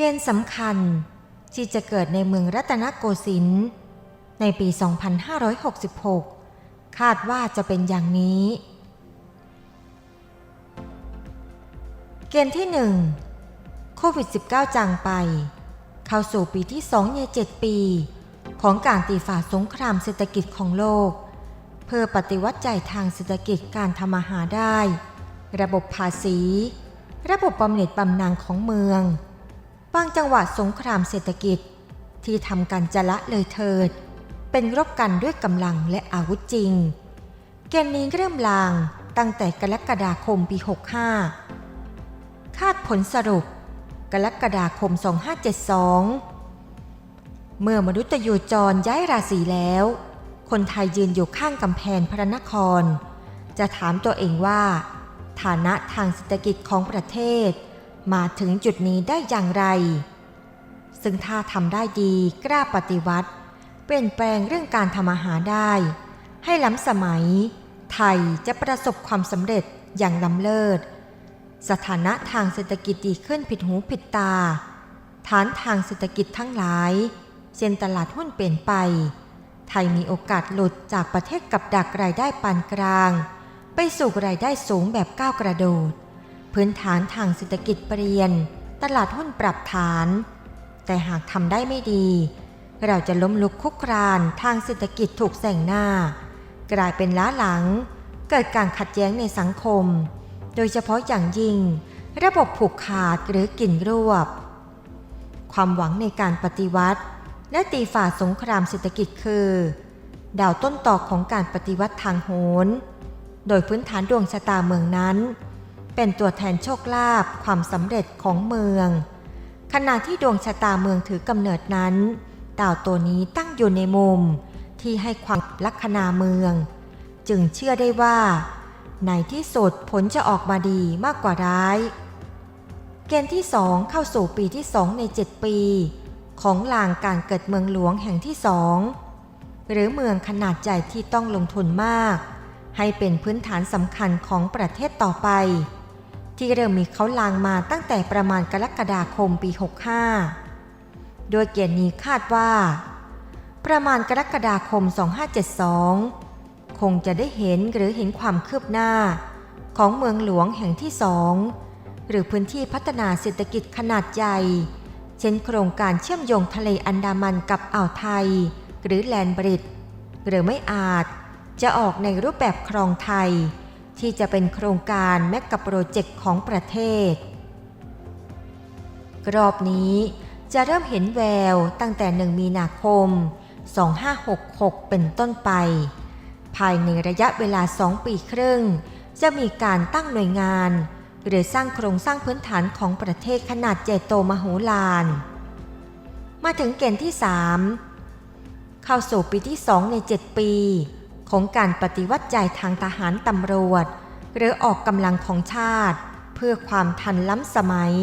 เกณฑ์สำคัญที่จะเกิดในเมืองรัตนโกสินทร์ในปี 2566 คาดว่าจะเป็นอย่างนี้ เกณฑ์ที่ 1 โควิด -19 จางไป เข้าสู่ปีที่ 2 ใน 7 ปี ของการตีฝ่าสงครามเศรษฐกิจของโลก เพื่อปฏิวัติใจทางเศรษฐกิจการทำมาหาได้ ระบบภาษี ระบบบำเหน็จบำนาญของเมืองางจังหวัดสงครามเศรษฐกิจ ที่ทำกันจะละเลยเถิด เป็นรบกันด้วยกำลังและอาวุธจริง เกณฑ์นี้เริ่มลางตั้งแต่กรกฎาคมปี 65 คาดผลสรุป กรกฎาคม 2572 เมื่อมนุษย์ยูจรย้ายราศีแล้ว คนไทยยืนอยู่ข้างกำแพงพระนคร จะถามตัวเองว่า ฐานะทางเศรษฐกิจของประเทศ มาถึงจุดนี้ได้อย่างไร ซึ่งถ้าทำได้ดีกล้าปฏิวัติ เปลี่ยนแปลงเรื่องการทำอาหารได้ ให้ล้ำสมัย ไทยจะประสบความสำเร็จอย่างล้ำเลิศ สถานะทางเศรษฐกิจดีขึ้นผิดหูผิดตา ฐานทางเศรษฐกิจทั้งหลายเช่นตลาดหุ้นเปลี่ยนไป ไทยมีโอกาสหลุดจากประเทศกับดักรายได้ปานกลาง ไปสู่รายได้สูงแบบก้าวกระโดด พื้นฐานทางเศรษฐกิจเปลี่ยน ตลาดหุ้นปรับฐาน แต่หากทำได้ไม่ดี เราจะล้มลุกคุกครานทางเศรษฐกิจถูกแสงหน้า กลายเป็นล้าหลัง เกิดการขัดแย้งในสังคม โดยเฉพาะอย่างยิ่ง ระบบผูกขาดหรือกินรวบ ความหวังในการปฏิวัติ และตีฝ่าสงครามเศรษฐกิจคือ ดาวต้นตอกของการปฏิวัติทางโหรโดยพื้นฐานดวงชะตาเมืองนั้น เป็นตัวแทนโชคลาภความสำเร็จของเมือง ขณะที่ดวงชะตาเมืองถือกำเนิดนั้น ดาวตัวนี้ตั้งอยู่ในมุมที่ให้ความลัคนาเมือง จึงเชื่อได้ว่า ในที่สุดผลจะออกมาดีมากกว่าร้าย เกณฑ์ที่สองเข้าสู่ปีที่สองใน 7 ปี ของลางการเกิดเมืองหลวงแห่งที่สองหรือเมืองขนาดใหญ่ที่ต้องลงทุนมาก ให้เป็นพื้นฐานสำคัญของประเทศต่อไป ที่เริ่มมีเขาลางมาตั้งแต่ประมาณกรกฎาคมปี 65 โดยเกณฑ์นี้คาดว่า ประมาณกรกฎาคม 2572 คงจะได้เห็นหรือเห็นความคืบหน้า ของเมืองหลวงแห่งที่สองหรือพื้นที่พัฒนาเศรษฐกิจขนาดใหญ่ เช่นโครงการเชื่อมโยงทะเลอันดามันกับอ่าวไทย หรือแลนบริดหรือไม่อาจจะออกในรูปแบบครองไทย ที่จะเป็นโครงการแมกกะโปรเจกต์ของประเทศ รอบนี้จะเริ่มเห็นแววตั้งแต่หนึ่งมีนาคม 2566 เป็นต้นไป ภายในระยะเวลา 2 ปีครึ่ง จะมีการตั้งหน่วยงาน หรือสร้างโครงสร้างพื้นฐานของประเทศขนาดใหญ่โตมโหฬาร มาถึงเกณฑ์ที่ 3 เข้าสู่ปีที่ 2 ใน 7 ปี ของการปฏิวัติใจทางทหารตำรวจ หรือออกกำลังของชาติ เพื่อความทันล้ำสมัย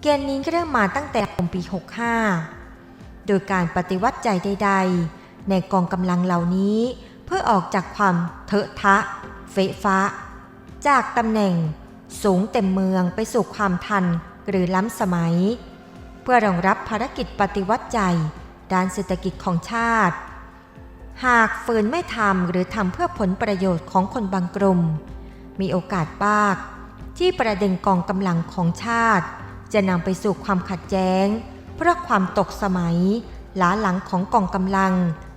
เกณฑ์นี้เริ่มมาตั้งแต่ปี 65 โดยการปฏิวัติใจใด ๆ ในกองกำลังเหล่านี้ เพื่อออกจากความเถอะทะ เฟะฟ้า จากตำแหน่งสูงเต็มเมืองไปสู่ความทันหรือล้ำสมัย เพื่อรองรับภารกิจปฏิวัติใจ ด้านเศรษฐกิจของชาติ หากฝืนไม่ทำหรือทำเพื่อผลประโยชน์ของคนบางกลุ่ม มีโอกาสมาก ที่ประเด็นกองกำลังของชาติ จะนำไปสู่ความขัดแย้ง เพราะความตกสมัยล้าหลังของกองกำลัง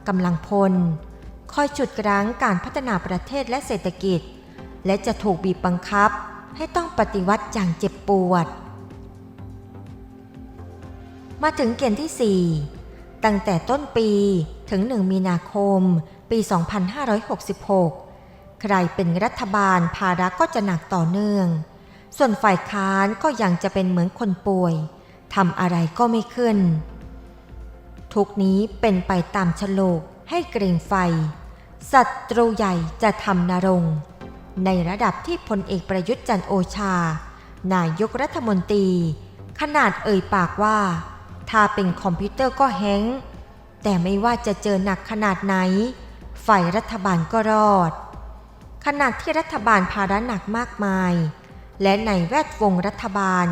กำลังพล คอยฉุดรั้งการพัฒนาประเทศและเศรษฐกิจ และจะถูกบีบบังคับ ให้ต้องปฏิวัติอย่างเจ็บปวด มาถึงเกณฑ์ที่ 4 ตั้งแต่ต้นปี ถึง 1 มีนาคม ปี 2566 ใครเป็นรัฐบาลภาระก็จะหนักต่อเนื่อง ส่วนฝ่ายค้านก็ยังจะเป็นเหมือนคนป่วยทำอะไรก็ไม่ขึ้น ทุกนี้เป็นไปตามฉลกให้เกรงไฟ ศัตรูใหญ่จะทำนรงในระดับที่พลเอกประยุทธ์จันโอชา นายกรัฐมนตรี ขนาดเอ่ยปากว่า ถ้าเป็นคอมพิวเตอร์ก็แฮง แต่ไม่ว่าจะเจอหนักขนาดไหน ฝ่ายรัฐบาลก็รอดขนาดที่รัฐบาลภาระหนักมากมาย และในแวดวงรัฐบาล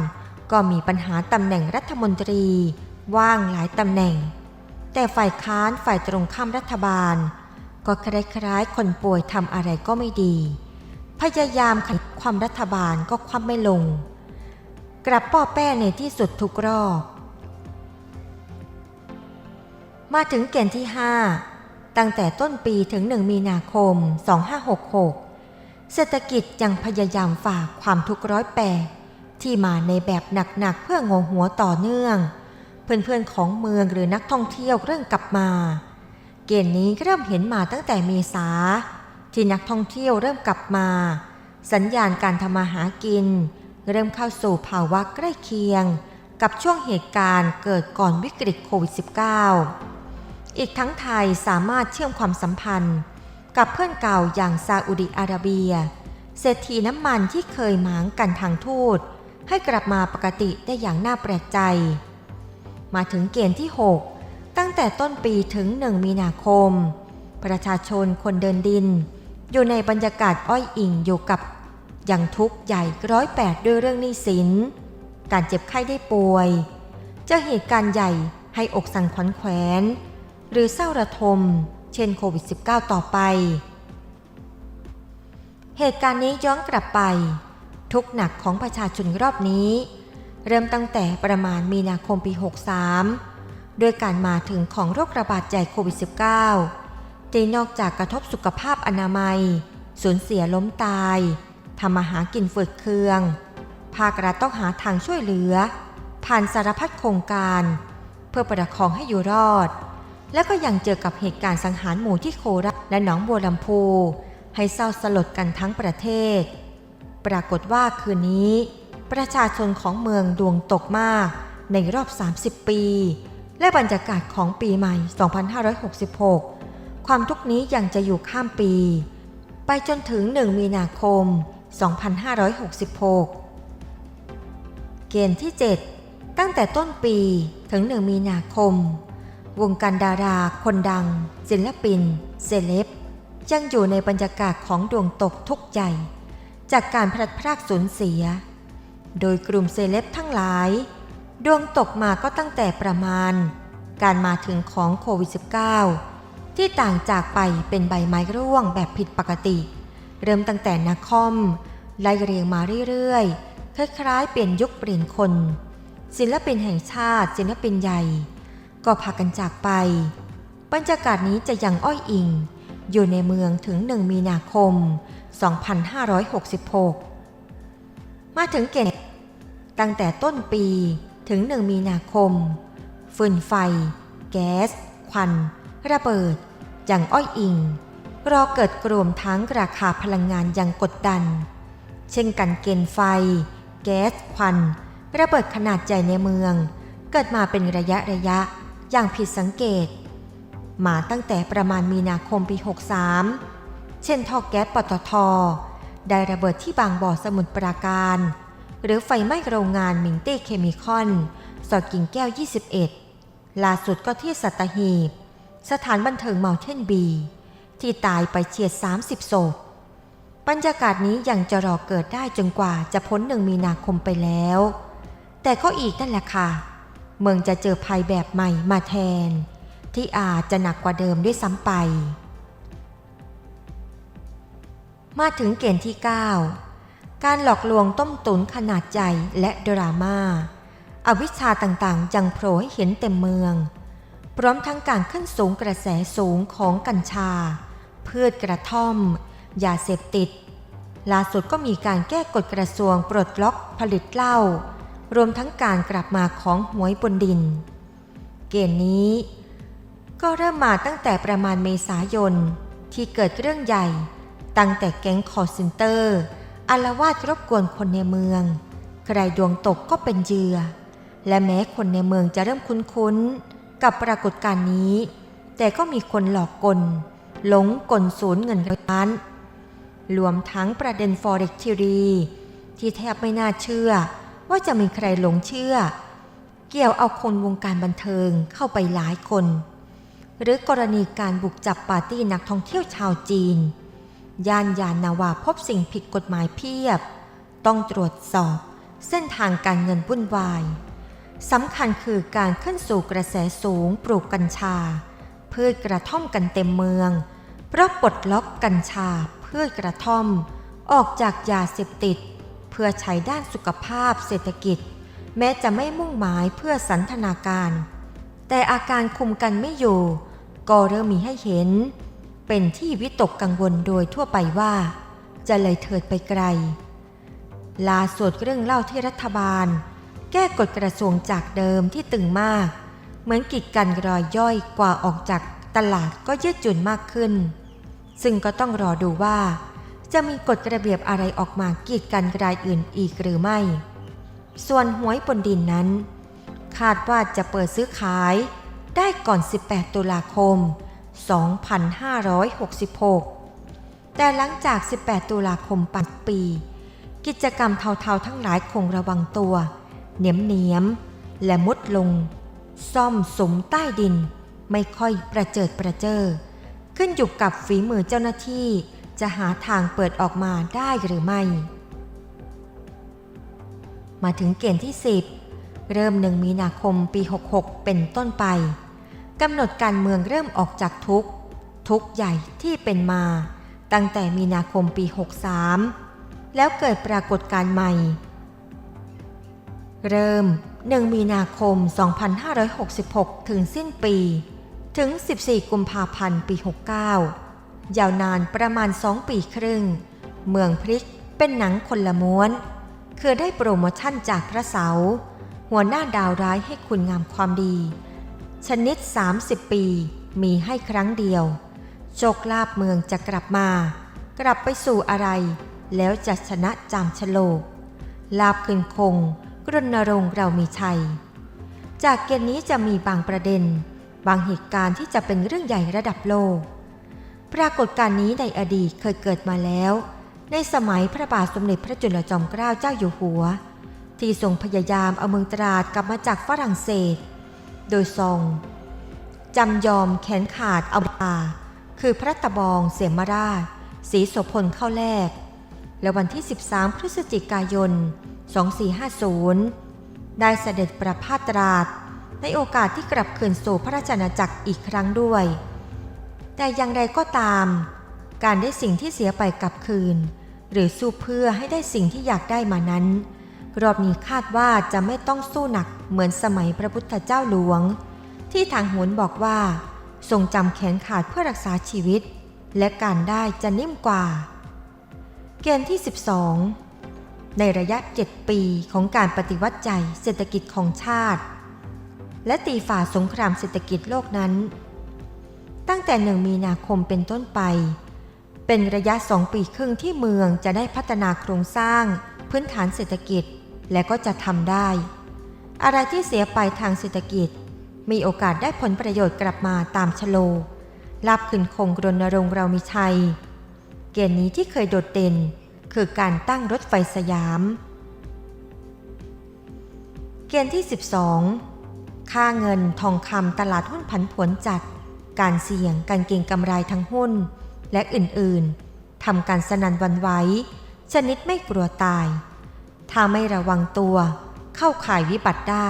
ก็มีปัญหาตำแหน่งรัฐมนตรี ว่างหลายตำแหน่ง แต่ฝ่ายค้านฝ่ายตรงข้ามรัฐบาล ก็คล้ายๆคนป่วยทำอะไรก็ไม่ดี พยายามขัดความรัฐบาลก็คว่ำไม่ลง กลับป้อแป้ในที่สุดทุกรอบ มาถึงเกณฑ์ที่ 5 ตั้งแต่ต้นปีถึง 1 มีนาคม 2566 เศรษฐกิจยังพยายามฝ่าความทุกข์ร้อยแปดที่มาในแบบหนักๆเพื่องงหัวต่อเนื่อง เพื่อนๆของเมืองหรือนักท่องเที่ยวเริ่มกลับมา เกณฑ์นี้เริ่มเห็นมาตั้งแต่เมษาที่นักท่องเที่ยวเริ่มกลับมา สัญญาณการทำมาหากิน เริ่มเข้าสู่ภาวะใกล้เคียง กับช่วงเหตุการณ์เกิดก่อนวิกฤตโควิด -19 อีกทั้งไทยสามารถเชื่อมความสัมพันธ์ กับเพื่อนเก่าอย่างซาอุดิอาระเบีย เศรษฐีน้ำมันที่เคยหมางกันทางทูต ให้กลับมาปกติได้อย่างน่าแปลกใจ มาถึงเกณฑ์ที่ 6 ตั้งแต่ต้นปีถึง 1 มีนาคม ประชาชนคนเดินดิน อยู่ในบรรยากาศอ้อยอิงอยู่กับอย่างทุกข์ใหญ่ร้อยแปดด้วยเรื่องหนี้สิน การเจ็บไข้ได้ป่วย เจอเหตุการณ์ใหญ่ให้อกสั่นขวัญแขวน หรือเศร้าระทม เช่นโควิด -19 ต่อไป เหตุการณ์นี้ย้อนกลับไป ทุกหนักของประชาชนรอบนี้ เริ่มตั้งแต่ประมาณมีนาคมปี 63 ด้วยการมาถึงของโรคระบาดใหญ่โควิด -19 ที่นอกจากกระทบสุขภาพอนามัย สูญเสียล้มตายทำมาหากินฝืดเคือง ภาครัฐต้องหาทางช่วยเหลือ ผ่านสารพัดโครงการ เพื่อประคองให้อยู่รอด และก็ยังเจอกับเหตุการณ์สังหารหมู่ที่โคราชและหนองบัวลำพู ให้เศร้าสลดกันทั้งประเทศ ปรากฏว่าคืนนี้ ประชาชนของเมืองดวงตกมากในรอบ 30 ปี และบรรยากาศของปีใหม่ 2566 ความทุกข์นี้ยังจะอยู่ข้ามปี ไปจนถึง 1 มีนาคม 2566 เกณฑ์ที่ 7 ตั้งแต่ต้นปีถึง 1 มีนาคม วงการดารา คนดัง ศิลปิน เซเลบยังอยู่ในบรรยากาศของดวงตกทุกใหญ่จากการพลัดพรากสูญเสีย โดยกลุ่มเซเลบทั้งหลาย ดวงตกมาก็ตั้งแต่ประมาณ การมาถึงของโควิด -19 ที่ต่างจากไปเป็นใบไม้ร่วงแบบผิดปกติ เริ่มตั้งแต่นาคอม ไล่เรียงมาเรื่อยๆ คล้ายๆ เปลี่ยนยุคเปลี่ยนคน ศิลปินแห่งชาติ ศิลปินใหญ่ ก็พากันจากไป บรรยากาศนี้จะยังอ้อยอิง อยู่ในเมืองถึง 1 มีนาคม 2566 มาถึงเกณฑ์ตั้งแต่ต้นปีถึง 1 มีนาคม ฟืนไฟ แก๊ส ควัน ระเบิดย่างอ้อยอิง รอเกิดกรวมทั้งราคาพลังงานย่างกดดัน เช่นกันเกณฑ์ไฟ แก๊ส ควัน ระเบิดขนาดใหญ่ในเมือง เกิดมาเป็นระยะระยะ อย่างผิดสังเกต มาตั้งแต่ประมาณมีนาคมปี 63 เช่นท่อแก๊สปตท ได้ระเบิดที่บางบ่อสมุทรปราการ หรือไฟไหม้โรงงานมิงเต้เคมีคอนสอดกิ่งแก้ว 21 ล่าสุดก็ที่สัตหีบ สถานบันเทิงเมาเทนบี ที่ตายไปเฉียด 30ศพบรรยากาศนี้ยังจะรอเกิดได้จนกว่าจะพ้นหนึ่งมีนาคมไปแล้ว แต่ก็อีกนั่นแหละค่ะ เมืองจะเจอภัยแบบใหม่มาแทน ที่อาจจะหนักกว่าเดิมด้วยซ้ำไป มาถึงเกณฑ์ที่ 9 การหลอกลวงต้มตุนขนาดใหญ่และดราม่าอวิชชาต่างๆยังโผล่ให้เห็นเต็มเมือง พร้อมทั้งการขึ้นสูงกระแสสูงของกัญชา พืชกระท่อมยาเสพติดล่าสุดก็มีการแก้กฎกระทรวงปลดล็อกผลิตเหล้า รวมทั้งการกลับมาของหวยบนดิน เกณฑ์นี้ ก็เริ่มมาตั้งแต่ประมาณเมษายนที่เกิดเรื่องใหญ่ ตั้งแต่แก๊งคอร์เซนเตอร์อารวาสรบกวนคนในเมือง ใครดวงตกก็เป็นเหยื่อ และแม้คนในเมืองจะเริ่มคุ้นๆ กับปรากฏการณ์นี้ แต่ก็มีคนหลอกกล หลงกลสูญเงินล้านรวมทั้งประเด็น Forex ทีรีที่แทบไม่น่าเชื่อ ว่าจะมีใครหลงเชื่อ เกี่ยวเอาคนวงการบันเทิงเข้าไปหลายคน หรือกรณีการบุกจับปาร์ตี้นักท่องเที่ยวชาวจีน ย่านยานนาวาพบสิ่งผิดกฎหมายเพียบ ต้องตรวจสอบเส้นทางการเงินวุ่นวายสำคัญคือการขึ้นสู่กระแสสูงปลูกกัญชา พืชกระท่อมกันเต็มเมือง เพราะปลดล็อกกัญชาพืชกระท่อม ออกจากยาเสพติด พื่อใช้ด้านสุขภาพเศรษฐกิจ แม้จะไม่มุ่งหมายเพื่อสันทนาการ แต่อาการคุมกันไม่อยู่ ก็เริ่มมีให้เห็น เป็นที่วิตกกังวลโดยทั่วไปว่า จะเลยเถิดไปไกล ลาสวดเรื่องเล่าที่รัฐบาล แก้กฎกระทรวงจากเดิมที่ตึงมาก เหมือนกิจกันรอยย่อยกว่าออกจากตลาดก็ยืดหยุ่นมากขึ้น ซึ่งก็ต้องรอดูว่า จะมีกฎระเบียบอะไรออกมากีดกันรายอื่นอีกหรือไม่ ส่วนหวยบนดินนั้น คาดว่าจะเปิดซื้อขายได้ก่อน 18 ตุลาคม 2566 แต่หลังจาก 18 ตุลาคมปัจปี กิจกรรมเทาๆทั้งหลายคงระวังตัว เหนียมเนียมๆและมุดลง ซ่อมสมใต้ดิน ไม่ค่อยประเจิดประเจิอขึ้นอยู่กับฝีมือเจ้าหน้าที่ จะหาทางเปิดออกมาได้หรือไม่ มาถึงเกณฑ์ที่ 10 เริ่มหนึ่งมีนาคมปี 66 เป็นต้นไปกำหนดการเมืองเริ่มออกจากทุกทุกใหญ่ที่เป็นมา ตั้งแต่มีนาคมปี 63 แล้วเกิดปรากฏการณ์ใหม่ เริ่ม 1 มีนาคม 2566 ถึงสิ้นปี ถึง 14 กุมภาพันธ์ ปี 69 ยาวนานประมาณ2ปีครึ่ง เมืองพริกเป็นหนังคนละม้วน คือได้โปรโมชั่นจากพระเสา หัวหน้าดาวร้ายให้คุณงามความดี ชนิด 30 ปีมีให้ครั้งเดียว โชคลาภเมืองจะกลับมา กลับไปสู่อะไร แล้วจะชนะจามชโลก ลาบคืนคงกรณรงค์เรามีชัย จากเกณฑ์นี้จะมีบางประเด็น บางเหตุการณ์ที่จะเป็นเรื่องใหญ่ระดับโลก ปรากฏการณ์นี้ในอดีตเคยเกิดมาแล้ว ในสมัยพระบาทสมเด็จพระจุลจอมเกล้าเจ้าอยู่หัว ที่ทรงพยายามเอาเมืองตราดกลับมาจากฝรั่งเศส โดยทรงจำยอมแขนขาดเอาตาคือพระตะบองเสียมราชศรีโสพลเข้าแลกและวันที่ 13 พฤศจิกายน 2450 ได้เสด็จประพาสตราดในโอกาสที่กลับคืนสู่พระราชอาณาจักรอีกครั้งด้วย แต่อย่างไรก็ตาม การได้สิ่งที่เสียไปกลับคืน หรือสู้เพื่อให้ได้สิ่งที่อยากได้มานั้น รอบนี้คาดว่าจะไม่ต้องสู้หนักเหมือนสมัยพระพุทธเจ้าหลวง ที่ทางโหนบอกว่า ทรงจำแขนขาดเพื่อรักษาชีวิต และการได้จะนิ่มกว่า เกณฑ์ที่ 12 ในระยะ 7 ปีของการปฏิวัติใจเศรษฐกิจของชาติ และตีฝ่าสงครามเศรษฐกิจโลกนั้น ตั้งแต่หนึ่งมีนาคมเป็นต้นไป เป็นระยะสองปีครึ่งที่เมืองจะได้พัฒนาโครงสร้าง พื้นฐานเศรษฐกิจและก็จะทำได้ อะไรที่เสียไปทางเศรษฐกิจ มีโอกาสได้ผลประโยชน์กลับมาตามชโลลาบขึ้นคงรณรงค์เรามีชัย เกณฑ์นี้ที่เคยโดดเด่น คือการตั้งรถไฟสยาม เกณฑ์ที่ 12 ค่าเงินทองคำตลาดหุ้นผันผวนจัด การเสี่ยงการเก็งกำไรทั้งหุ้น และอื่นๆทำการสนันวันไหวชนิดไม่กลัวตาย ถ้าไม่ระวังตัวเข้าข่ายวิบัติได้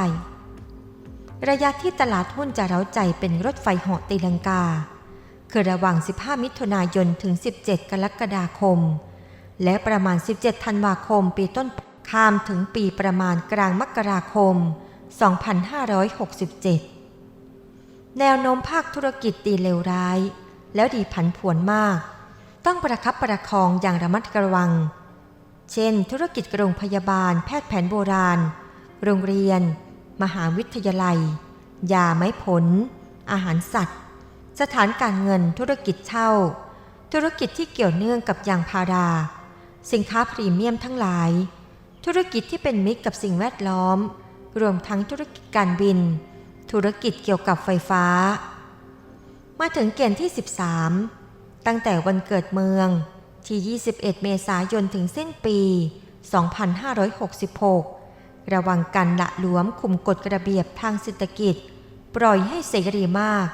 ระยะที่ตลาดหุ้นจะเร้าใจเป็นรถไฟเหาะตีลังกา คือระหว่าง 15 มิถุนายนถึง 17 กรกฎาคม และประมาณ 17 ธันวาคม ปีต้นข้ามถึงปีประมาณกลางมกราคม 2567 แนวโน้มภาคธุรกิจดีเลวร้าย แล้วดีผันผวนมาก ต้องประคับประคองอย่างระมัดระวัง เช่น ธุรกิจโรงพยาบาล แพทย์แผนโบราณ โรงเรียน มหาวิทยาลัย ยาไม้ผล อาหารสัตว์ สถานการเงินธุรกิจเช่า ธุรกิจที่เกี่ยวเนื่องกับยางพารา สินค้าพรีเมียมทั้งหลาย ธุรกิจที่เป็นมิตรกับสิ่งแวดล้อม รวมทั้งธุรกิจการบิน ธุรกิจเกี่ยวกับไฟฟ้า มาถึงเกณฑ์ที่ 13 ตั้งแต่วันเกิดเมืองที่ 21 เมษายนถึงสิ้นปี 2566 ระวังการละหลวมคุมกฎระเบียบทางเศรษฐกิจ ปล่อยให้เสรีมาก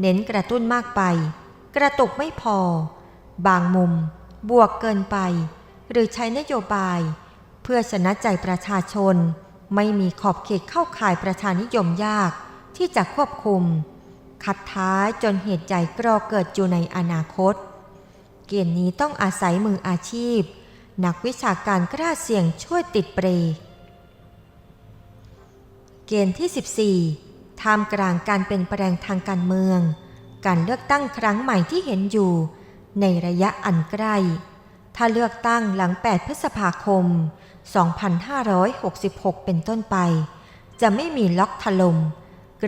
เน้นกระตุ้นมากไป กระตุกไม่พอ บางมุม บวกเกินไป หรือใช้นโยบาย เพื่อชนะใจประชาชน ไม่มีขอบเขตเข้าข่ายประชานิยมยาก ที่จะควบคุมคัดท้ายจนเหตุใหญ่กรอเกิดอยู่ในอนาคต เกณฑ์นี้ต้องอาศัยมืออาชีพ นักวิชาการกล้าเสี่ยงช่วยติดเบรเกณฑ์ที่ 14ท่ามกลางการเป็นแปลงทางการเมือง การเลือกตั้งครั้งใหม่ที่เห็นอยู่ ในระยะอันใกล้ ถ้าเลือกตั้งหลัง 8 พฤษภาคม 2566 เป็นต้นไป จะไม่มีล็อกถลม่ม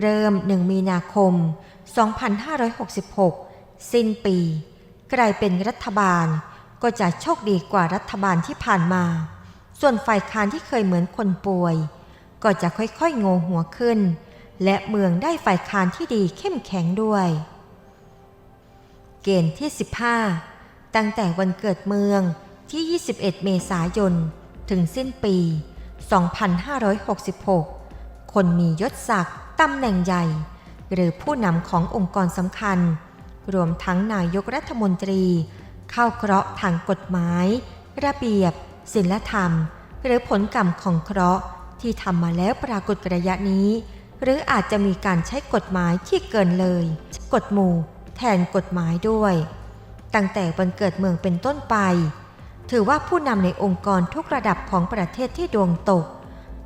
เริ่ม 1 มีนาคม 2566 สิ้นปี ใครเป็นรัฐบาลก็จะโชคดีกว่ารัฐบาลที่ผ่านมา ส่วนฝ่ายค้านที่เคยเหมือนคนป่วย ก็จะค่อยๆโงหัวขึ้น และเมืองได้ฝ่ายค้านที่ดีเข้มแข็งด้วย เกณฑ์ที่ 15 ตั้งแต่วันเกิดเมืองที่ 21 เมษายน ถึงสิ้นปี 2566 คนมียศศักดิ์ตำแหน่งใหญ่ หรือผู้นำขององค์กรสำคัญ รวมทั้งนายกรัฐมนตรี เข้าเคราะห์ทางกฎหมาย ระเบียบศิลธรรม หรือผลกรรมของเคราะห์ที่ทำมาแล้วปรากฏระยะนี้ หรืออาจจะมีการใช้กฎหมายที่เกินเลย กฎหมู่ แทนกฎหมายด้วย ตั้งแต่วันเกิดเมืองเป็นต้นไป ถือว่าผู้นำในองค์กรทุกระดับของประเทศที่ดวงตก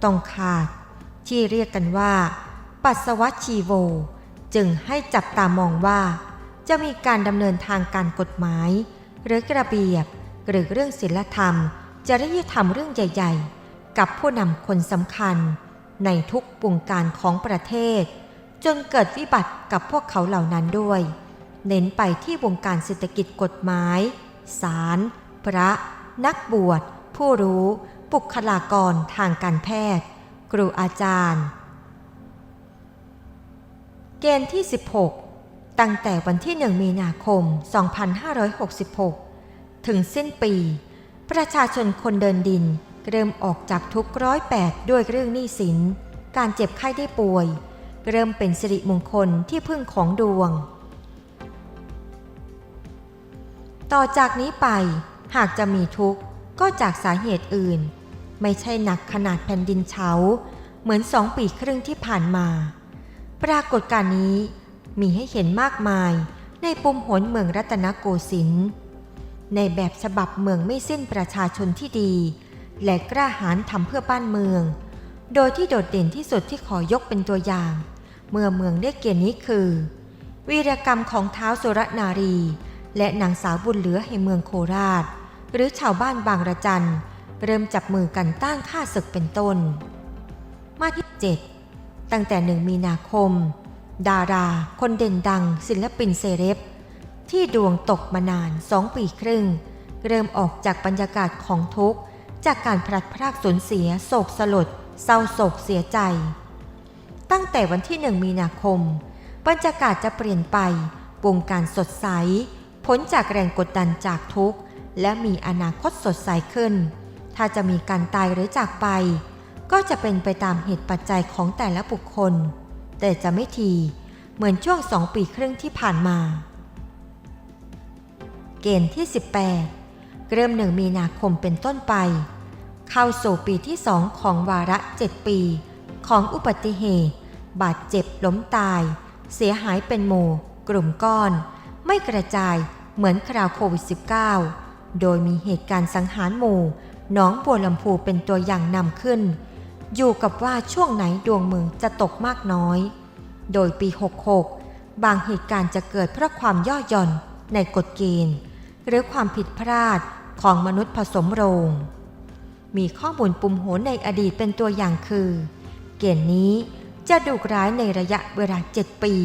ต้องขาด ที่เรียกกันว่า ปัสสวะชีโว จึงให้จับตามองว่า จะมีการดำเนินทางการกฎหมาย หรือกระเบียบ หรือเรื่องศีลธรรม จริยธรรมเรื่องใหญ่ ๆ กับผู้นำคนสำคัญ ในทุกวงการของประเทศ จนเกิดวิบัติกับพวกเขาเหล่านั้นด้วย เน้นไปที่วงการเศรษฐกิจกฎหมายศาลพระ นักบวช ผู้รู้ บุคลากรทางการแพทย์ ครูอาจารย์ เกณฑ์ที่ 16 ตั้งแต่วันที่ 1 มีนาคม 2566 ถึงสิ้นปี ประชาชนคนเดินดินเริ่มออกจากทุกร้อยแปดด้วยเรื่องหนี้สิน การเจ็บไข้ได้ป่วย เริ่มเป็นสิริมงคลที่พึ่งของดวง ต่อจากนี้ไปหากจะมีทุกข์ก็จากสาเหตุอื่น ไม่ใช่หนักขนาดแผ่นดินเฉา เหมือนสองปีครึ่งที่ผ่านมา ปรากฏการณ์นี้มีให้เห็นมากมายในปุ่มหนเมืองรัตนโกสินทร์ในแบบฉบับเมืองไม่สิ้นประชาชนที่ดี และกล้าหาญทำเพื่อบ้านเมือง โดยที่โดดเด่นที่สุดที่ขอยกเป็นตัวอย่าง เมื่อเมืองได้เกียรตินี้คือ วีรกรรมของเท้าสุรนารี และนางสาวบุญเหลือแห่งเมืองโคราช หรือชาวบ้านบางระจัน เริ่มจับมือกันต้านข้าศึกเป็นต้น มาที่ 7 ตั้งแต่หนึ่งมีนาคม ดารา คนเด่นดัง ศิลปินเซเลบที่ดวงตกมานานสองปีครึ่ง เริ่มออกจากบรรยากาศของทุกข์จากการพลัดพรากสูญเสียโศกสลด เศร้าโศกเสียใจ ตั้งแต่วันที่หนึ่งมีนาคม บรรยากาศจะเปลี่ยนไปวงการสดใส พ้นจากแรงกดดันจากทุกข์ และมีอนาคตสดใสขึ้น ถ้าจะมีการตายหรือจากไป ก็จะเป็นไปตามเหตุปัจจัยของแต่ละบุคคล แต่จะไม่ทีเหมือนช่วงสองปีครึ่งที่ผ่านมา เกณฑ์ที่ 18 เริ่มหนึ่งมีนาคมเป็นต้นไป เข้าสู่ปีที่สองของวาระ 7 ปี ของอุบัติเหตุ บาดเจ็บล้มตาย เสียหายเป็นหมู่กลุ่มก้อน ไม่กระจายเหมือนคราวโควิด -19 โดยมีเหตุการณ์สังหารหมู่ หน้องบัวลำพูเป็นตัวอย่างนำขึ้น อยู่กับว่าช่วงไหนดวงเมืองจะตกมากน้อย โดยปี 66 บางเหตุการณ์จะเกิดเพราะความย่อหย่อนในกฎเกณฑ์ หรือความผิดพลาดของมนุษย์ผสมโรง มีข้อมูลปุ่มโหนในอดีตเป็นตัวอย่างคือ เกณฑ์นี้จะดุร้ายในระยะเวลา 7 ปี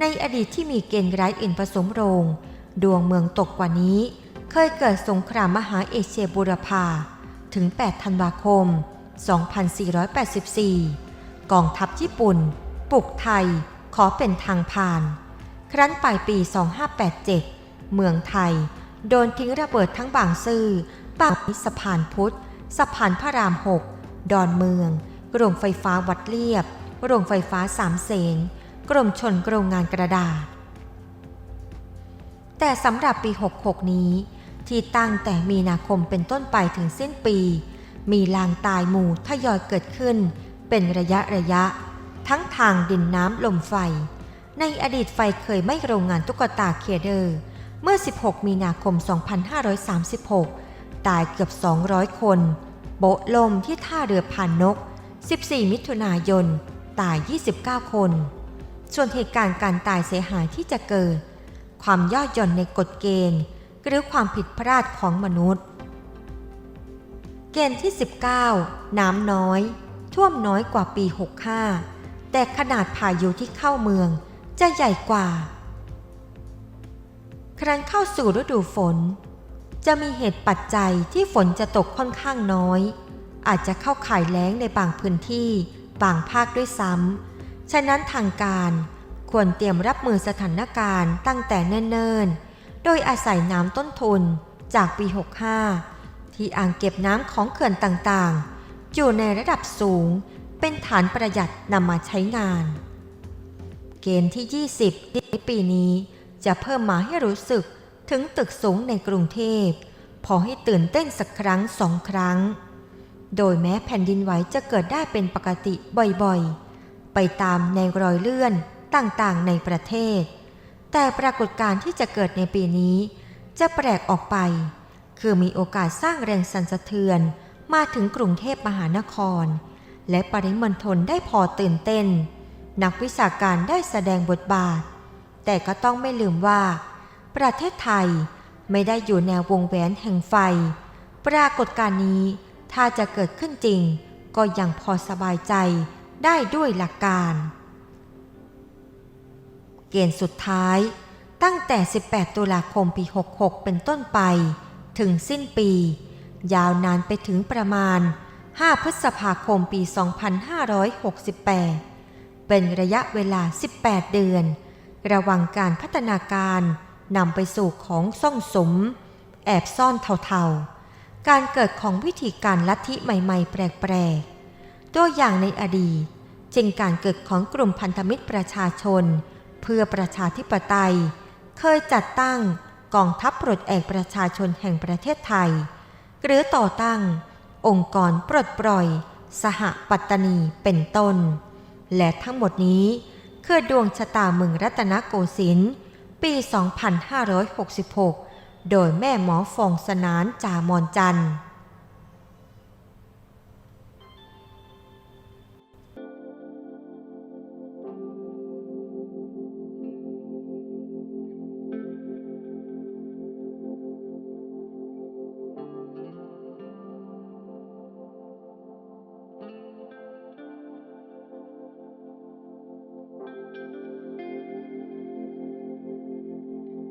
ในอดีตที่มีเกณฑ์ร้ายอื่นผสมโรง ดวงเมืองตกกว่านี้ เคยเกิดสงครามมหาเอเชียบูรพาถึง 8 ธันวาคม 2484 กองทัพญี่ปุ่น ปลุกไทย ขอเป็นทางผ่าน ครั้นปลายปี 2587 เมืองไทย โดนทิ้งระเบิดทั้งบางซื่อบางสะพานพุทธ สะพานพระราม 6 ดอนเมือง โรงไฟฟ้าวัดเลียบ โรงไฟฟ้าสามเสน กรมชนโรงงานกระดาษ แต่สำหรับปี 66 นี้ ที่ตั้งแต่มีนาคมเป็นต้นไปถึงสิ้นปี มีลางตายหมู่ทยอยเกิดขึ้น เป็นระยะระยะ ทั้งทางดินน้ำลมไฟ ในอดีตไฟเคยไม้โรงงานตุ๊กตาเคเดอร์ เมื่อ 16 มีนาคม 2536 ตายเกือบ 200 คน โบะลมที่ท่าเรือผ่านนก 14 มิถุนายน ตาย 29 คน ส่วนเหตุการณ์การตายเสียหายที่จะเกิด ความย่อหย่อนในกฎเกณฑ์ หรือความผิดพลาดของมนุษย์ เกณฑ์ที่ 19 น้ำน้อย ท่วมน้อยกว่าปี 65 แต่ขนาดพายุที่เข้าเมืองจะใหญ่กว่า ครั้นเข้าสู่ฤดูฝน จะมีเหตุปัจจัยที่ฝนจะตกค่อนข้างน้อย อาจจะเข้าข่ายแล้งในบางพื้นที่บางภาคด้วยซ้ำ ฉะนั้นทางการควรเตรียมรับมือสถานการณ์ตั้งแต่เนิ่นๆ โดยอาศัยน้ำต้นทุนจากปี 65 ที่อ่างเก็บน้ำของเขื่อนต่างๆ อยู่ในระดับสูง เป็นฐานประหยัดนำมาใช้งาน เกณฑ์ที่ 20 ในปีนี้จะเพิ่มมาให้รู้สึกถึงตึกสูงในกรุงเทพ พอให้ตื่นเต้นสักครั้งสองครั้ง โดยแม้แผ่นดินไหวจะเกิดได้เป็นปกติบ่อยๆ ไปตามในรอยเลื่อนต่างๆในประเทศ แต่ปรากฏการณ์ที่จะเกิดในปีนี้ จะแปลกออกไป คือมีโอกาสสร้างแรงสั่นสะเทือนมาถึงกรุงเทพมหานคร และปริมณฑลได้พอตื่นเต้น นักวิชาการได้แสดงบทบาท แต่ก็ต้องไม่ลืมว่า ประเทศไทยไม่ได้อยู่แนววงแหวนแห่งไฟ ปรากฏการณ์นี้ถ้าจะเกิดขึ้นจริง ก็ยังพอสบายใจได้ด้วยหลักการ เกณฑ์สุดท้าย ตั้งแต่ 18 ตุลาคมปี 66 เป็นต้นไป ถึงสิ้นปี ยาวนานไปถึงประมาณ 5 พฤษภาคมปี 2568 เป็นระยะเวลา 18 เดือน ระวังการพัฒนาการนำไปสู่ของซ่องสม แอบซ่อนเทาๆ การเกิดของวิธีการลัทธิใหม่ๆ แปลกๆ ตัวอย่างในอดีตจึงการเกิดของกลุ่มพันธมิตรประชาชน เพื่อประชาธิปไตย เคยจัดตั้งกองทัพปลดแอกประชาชนแห่งประเทศไทย หรือต่อตั้ง องค์กรปลดปล่อย สหปัตตนีเป็นต้น และทั้งหมดนี้คือดวงชะตาเมืองรัตนโกสินทร์ปี 2566 โดยแม่หมอฟองสนานจามอนจันทร์